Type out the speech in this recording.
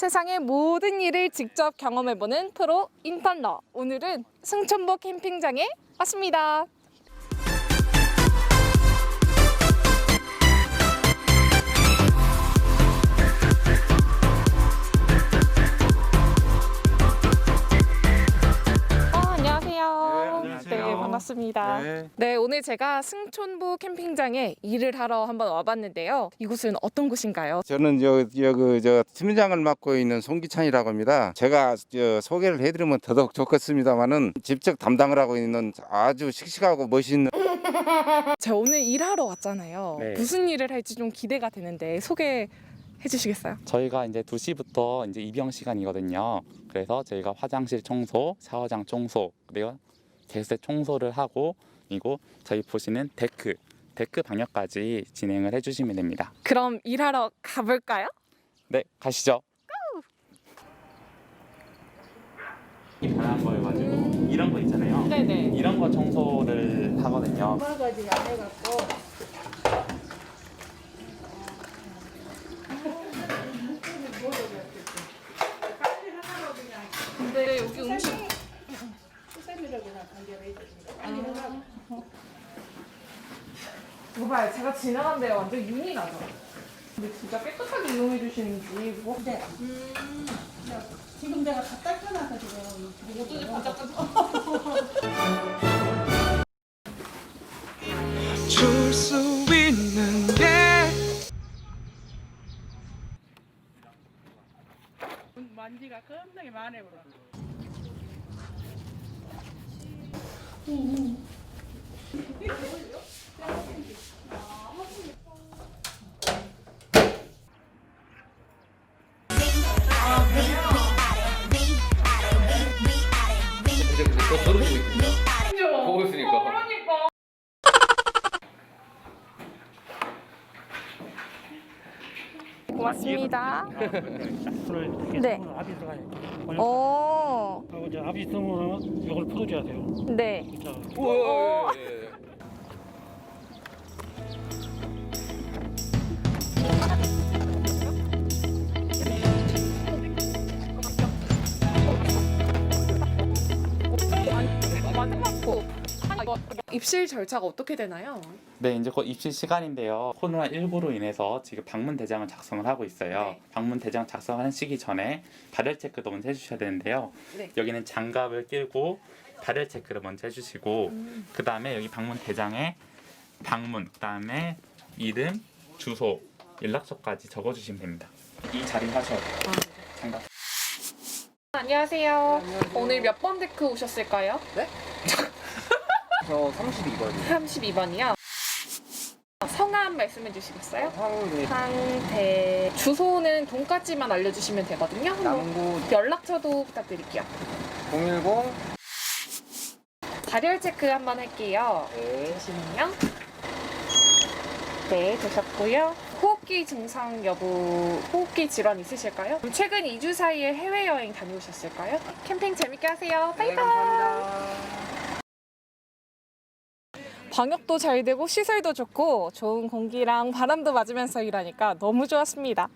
세상의 모든 일을 직접 경험해보는 프로 인턴러. 오늘은 승천보 캠핑장에 왔습니다. 네, 반갑습니다. 네. 네, 오늘 제가 승촌보 캠핑장에 일을 하러 한번 와봤는데요. 이곳은 어떤 곳인가요? 저는 여, 여기 저 팀장을 맡고 있는 송기찬이라고 합니다. 제가 저 소개를 해드리면 더더욱 좋겠습니다만은 직접 담당을 하고 있는 아주 씩씩하고 멋있는 제가 오늘 일하러 왔잖아요. 네. 무슨 일을 할지 좀 기대가 되는데 소개 해 주시겠어요? 저희가 이제 2시부터 이제 입영 시간이거든요. 그래서 저희가 화장실 청소, 샤워장 청소, 그리고 개세 청소를 하고 그리고 저희 보시는 데크, 데크 방역까지 진행을 해주시면 됩니다. 그럼 일하러 가볼까요? 네, 가시죠. 이 바람 거여 가지고 이런 거 있잖아요. 네네. 이런 거 청소를 하거든요. 안 해갖고 근데 여기 음식 수세미로 그냥 간결해 빨리 해갖고 봐봐요. 제가 지나간 데 완전 윤이 나죠. 근데 진짜 깨끗하게 이용해 주시는지 뭐 네. 야, 지금 내가 다 닦아놔서 지금 모두들 보고 반짝반짝. 줄수 있는 게 만지가 겁나게 많 아 그러 보고 있으니까. 고맙습니다. 손을 이렇게 네. 앞에 들어가요. 오, 하고 이제 앞이성으로 이걸 풀어줘야 돼요. 네. 자, 우와. 완전 많 고. 이거 입실 절차가 어떻게 되나요? 네, 이제 곧 입시 시간인데요. 코로나 19로 인해서 지금 방문 대장을 작성을 하고 있어요. 네. 방문 대장 작성하시기 전에 발열 체크도 먼저 해주셔야 되는데요. 네. 여기는 장갑을 끼고 발열 체크를 먼저 해주시고 음. 그 다음에 여기 방문 대장에 방문, 그 다음에 이름, 주소, 연락처까지 적어주시면 됩니다. 이 자리 하셔야 돼요. 장갑. 안녕하세요. 오늘 몇 번 데크 오셨을까요? 저 32번이요. 32번이요. 성함 말씀해 주시겠어요? 황 황대 주소는 돈까지만 알려주시면 되거든요. 남구 연락처도 부탁드릴게요. 010. 발열 체크 한번 할게요. 네. 잠시만요. 네, 되셨고요. 호흡기 증상 여부, 호흡기 질환 있으실까요? 최근 2주 사이에 해외여행 다녀오셨을까요? 캠핑 재밌게 하세요. 네, 바이바이. 감사합니다. 방역도 잘 되고 시설도 좋고 좋은 공기랑 바람도 맞으면서 일하니까 너무 좋았습니다.